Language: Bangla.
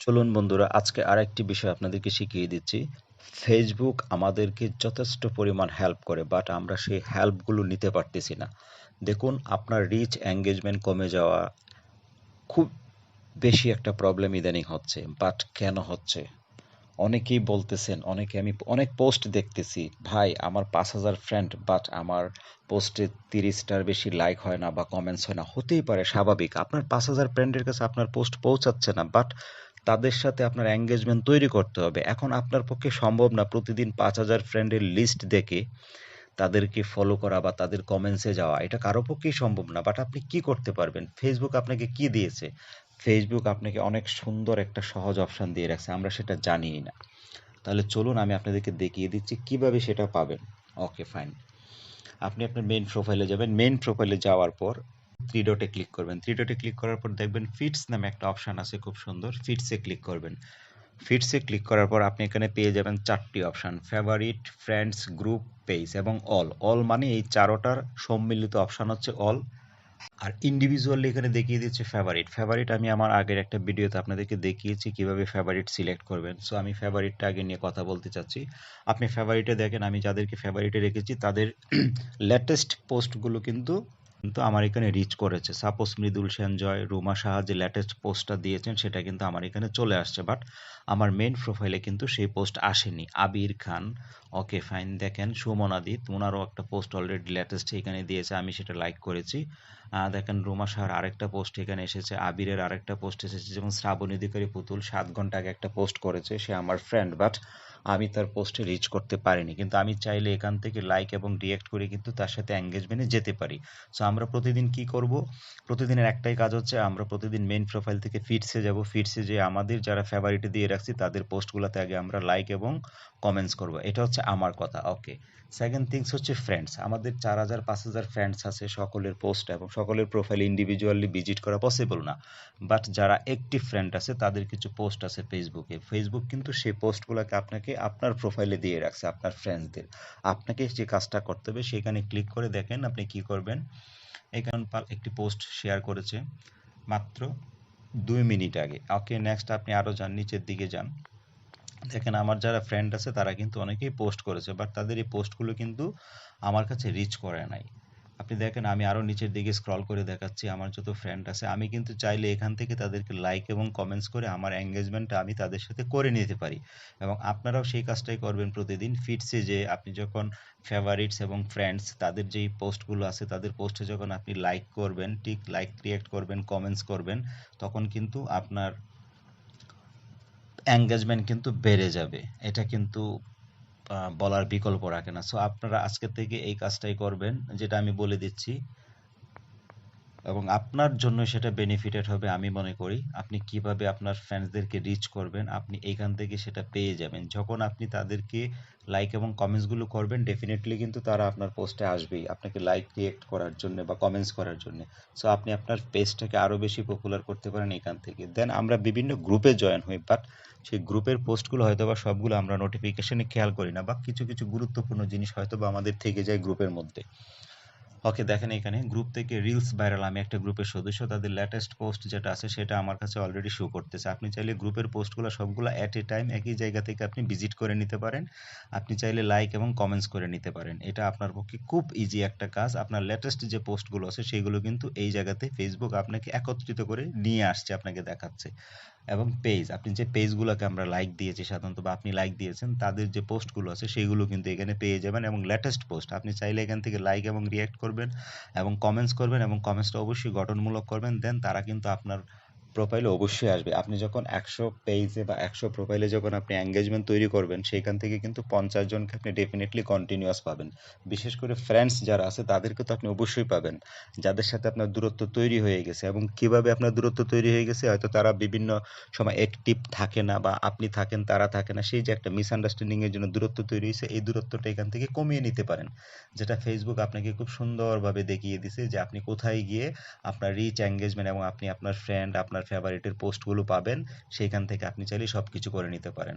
চলুন বন্ধুরা, আজকে আরেকটি বিষয় আপনাদেরকে শিখিয়ে দিচ্ছি। ফেসবুক আমাদেরকে যথেষ্ট পরিমাণ হেল্প করে বাট আমরা সেই হেল্পগুলো নিতে পারতেছি না। দেখুন, আপনার রিচ এঙ্গেজমেন্ট কমে যাওয়া খুব বেশি একটা প্রবলেম ইদানিং হচ্ছে বাট কেন হচ্ছে? অনেকেই বলতেছেন, অনেকে আমি অনেক পোস্ট দেখতেছি, ভাই, আমার পাঁচ হাজার ফ্রেন্ড বাট আমার পোস্টে তিরিশটার বেশি লাইক হয় না বা কমেন্টস হয় না। হতেই পারে, স্বাভাবিক। আপনার পাঁচ হাজার ফ্রেন্ডের কাছে আপনার পোস্ট পৌঁছাচ্ছে না বাট তাদের সাথে আপনার এঙ্গেজমেন্ট তৈরি করতে হবে। এখন আপনার পক্ষে সম্ভব না প্রতিদিন পাঁচ হাজার ফ্রেন্ডের লিস্ট দেখে তাদেরকে ফলো করা বা তাদের কমেন্টসে যাওয়া। এটা কারও পক্ষেই সম্ভব না বাট আপনি কি করতে পারবেন? ফেসবুক আপনাকে কি দিয়েছে? ফেসবুক আপনাকে অনেক সুন্দর একটা সহজ অপশান দিয়ে রাখছে, আমরা সেটা জানিই না। তাহলে চলুন আমি আপনাদেরকে দেখিয়ে দিচ্ছি কীভাবে সেটা পাবেন। ওকে ফাইন আপনি আপনার মেইন প্রোফাইলে যাবেন। মেইন প্রোফাইলে যাওয়ার পর থ্রি ডটে ক্লিক করবেন। থ্রি ডটে ক্লিক করার পর দেখবেন ফিটস নামে একটা অপশান আছে খুব সুন্দর ফিটসে ক্লিক করবেন। ফিটসে ক্লিক করার পর আপনি এখানে পেয়ে যাবেন চারটি option favourite friends group page এবং অল অল মানে এই চারোটার সম্মিলিত অপশান হচ্ছে অল আর ইন্ডিভিজুয়ালি এখানে দেখিয়ে দিচ্ছে ফেভারিট ফেভারিট আমি আমার আগের একটা ভিডিওতে আপনাদেরকে দেখিয়েছি কীভাবে ফেভারিট সিলেক্ট করবেন। সো আমি ফেভারিটটা আগে নিয়ে কথা বলতে চাচ্ছি। আপনি ফেভারিটে দেখেন, আমি যাদেরকে ফেভারিটে রেখেছি, তাদের লেটেস্ট পোস্টগুলো কিন্তু কিন্তু আমার এখানে রিচ করেছে। সাপোজ মৃদুল সেনজয়, রুমা সাহা যে লেটেস্ট পোস্টটা দিয়েছেন, সেটা কিন্তু আমার এখানে চলে আসছে। বাট আমার মেন প্রোফাইলে কিন্তু সেই পোস্ট আসেনি। আবির খান ওকে ফাইন দেখেন, সুমন আদিত ওনারও একটা পোস্ট অলরেডি লেটেস্ট এখানে দিয়েছে, আমি সেটা লাইক করেছি। দেখেন, রুমা সাহার আরেকটা পোস্ট এখানে এসেছে, আবিরের আরেকটা পোস্ট এসেছে, যেমন শ্রাবণ অধিকারী পুতুল সাত ঘণ্টা আগে একটা পোস্ট করেছে, সে আমার ফ্রেন্ড বাট আমি তার পোস্টে রিচ করতে পারিনি। কিন্তু আমি চাইলে এখান থেকে লাইক এবং রিয়েক্ট করে কিন্তু তার সাথে এঙ্গেজমেন্টে যেতে পারি। সো আমরা প্রতিদিন কি করব? প্রতিদিনের একটাই কাজ হচ্ছে আমরা প্রতিদিন মেইন প্রোফাইল থেকে ফিটসে যাব। ফিটসে যে আমাদের যারা ফেভারিটে দিয়ে রাখছি, তাদের পোস্টগুলোতে আগে আমরা লাইক এবং কমেন্টস করব। এটা হচ্ছে আমার কথা। ওকে সেকেন্ড থিংস হচ্ছে ফ্রেন্ডস আমাদের চার হাজার, পাঁচ হাজার ফ্রেন্ডস আছে সকলের পোস্ট এবং সকলের প্রোফাইল ইন্ডিভিজুয়ালি ভিজিট করা পসিবল না। বাট যারা একটিভ ফ্রেন্ড আছে, তাদের কিছু পোস্ট আছে ফেসবুকে ফেসবুক কিন্তু সেই পোস্টগুলোকে আপনাকে আপনার প্রোফাইলে দিয়ে রাখছে, আপনার ফ্রেন্ডসদের আপনাকে যে কাজটা করতে হবে সেখানে ক্লিক করে দেখেন আপনি কি করবেন। এখানে একটি পোস্ট শেয়ার করেছে, মাত্র দুই মিনিট আগে। ওকে নেক্সট আপনি আরও যান, নিচের দিকে যান। দেখেন আমার যারা ফ্রেন্ড আছে তারা কিন্তু অনেকেই পোস্ট করেছে বাট তাদের এই পোস্টগুলো কিন্তু আমার কাছে রিচ করে নাই। আপনি দেখেন, আমি আরও নিচের দিকে স্ক্রল করে দেখাচ্ছি, আমার যত ফ্রেন্ড আছে, আমি কিন্তু চাইলে এখান থেকে তাদেরকে লাইক এবং কমেন্টস করে আমার এঙ্গেজমেন্টটা আমি তাদের সাথে করে নিতে পারি। এবং আপনারাও সেই কাজটাই করবেন প্রতিদিন ফিটসে যে আপনি যখন ফেভারিটস এবং ফ্রেন্ডস তাদের যেই পোস্টগুলো আছে, তাদের পোস্টে যখন আপনি লাইক করবেন, ঠিক লাইক ক্রিয়েট করবেন কমেন্টস করবেন, তখন কিন্তু আপনার এঙ্গেজমেন্ট কিন্তু বেড়ে যাবে। এটা কিন্তু বলার বিকল্প রাখে না। সো আপনারা আজকে থেকে এই কাজটাই করবেন, যেটা আমি বলে দিচ্ছি। এবং আপনার জন্য সেটা বেনিফিটেড হবে আমি মনে করি। আপনি কীভাবে আপনার ফ্যান্সদেরকে রিচ করবেন, আপনি এইখান থেকে সেটা পেয়ে যাবেন। যখন আপনি তাদেরকে লাইক এবং কমেন্টসগুলো করবেন ডেফিনেটলি কিন্তু তারা আপনার পোস্টে আসবেই। আপনাকে লাইক রিয়েক্ট করার জন্য বা কমেন্টস করার জন্য। সো আপনি আপনার পেজটাকে আরও বেশি পপুলার করতে পারেন এখান থেকে। দেন আমরা বিভিন্ন গ্রুপে জয়েন হই বাট সেই গ্রুপের পোস্টগুলো হয়তো বা সবগুলো আমরা নোটিফিকেশনে খেয়াল করি না, বা কিছু কিছু গুরুত্বপূর্ণ জিনিস হয়তো বা আমাদের থেকে যায় গ্রুপের মধ্যে। ওকে দেখেন এখানে গ্রুপ থেকে রিলস ভাইরাল আমি একটা গ্রুপের সদস্য, তাদের লেটেস্ট পোস্ট যেটা আছে সেটা আমার কাছে অলরেডি শো করতেছে। আপনি চাইলে গ্রুপের পোস্টগুলো সবগুলো অ্যাট এ টাইম একই জায়গা থেকে আপনি ভিজিট করে নিতে পারেন। আপনি চাইলে লাইক এবং কমেন্টস করে নিতে পারেন। এটা আপনার পক্ষে খুব ইজি একটা কাজ। আপনার লেটেস্ট যে পোস্টগুলো আছে, সেগুলো কিন্তু এই জায়গাতে ফেসবুক আপনাকে একত্রিত করে নিয়ে আসছে, আপনাকে দেখাচ্ছে। এবং পেজ আপনি যে পেজগুলোকে আমরা লাইক দিয়েছি সাধারণত বা আপনি লাইক দিয়েছেন, তাদের যে পোস্টগুলো আছে সেগুলো কিন্তু এখানে পেয়ে যাবেন এবং লেটেস্ট পোস্ট আপনি চাইলে এখান থেকে লাইক এবং রিয়াক্ট করবেন এবং কমেন্টস করবেন এবং কমেন্টসটা অবশ্যই গঠনমূলক করবেন দেন তারা কিন্তু আপনার প্রোফাইলে অবশ্যই আসবে। আপনি যখন একশো পেজে বা একশো প্রোফাইলে যখন আপনি এঙ্গেজমেন্ট তৈরি করবেন, সেইখান থেকে কিন্তু পঞ্চাশ জনকে আপনি ডেফিনেটলি কন্টিনিউয়াস পাবেন। বিশেষ করে ফ্রেন্ডস যারা আছে, তাদেরকে তো আপনি অবশ্যই পাবেন। যাদের সাথে আপনার দূরত্ব তৈরি হয়ে গেছে এবং কীভাবে আপনার দূরত্ব তৈরি হয়ে গেছে, হয়তো তারা বিভিন্ন সময় অ্যাক্টিভ থাকে না বা আপনি থাকেন, তারা থাকে না, সেই যে একটা মিসআন্ডারস্ট্যান্ডিংয়ের জন্য দূরত্ব তৈরি হয়েছে, এই দূরত্বটা এখান থেকে কমিয়ে নিতে পারেন। যেটা ফেসবুক আপনাকে খুব সুন্দরভাবে দেখিয়ে দিছে যে আপনি কোথায় গিয়ে আপনার রিচ এঙ্গেজমেন্ট এবং আপনি আপনার ফ্রেন্ড আপনার আপনার ফেভারিটের পোস্টগুলো পাবেন সেখান থেকে আপনি চাইলে সব কিছু করে নিতে পারেন।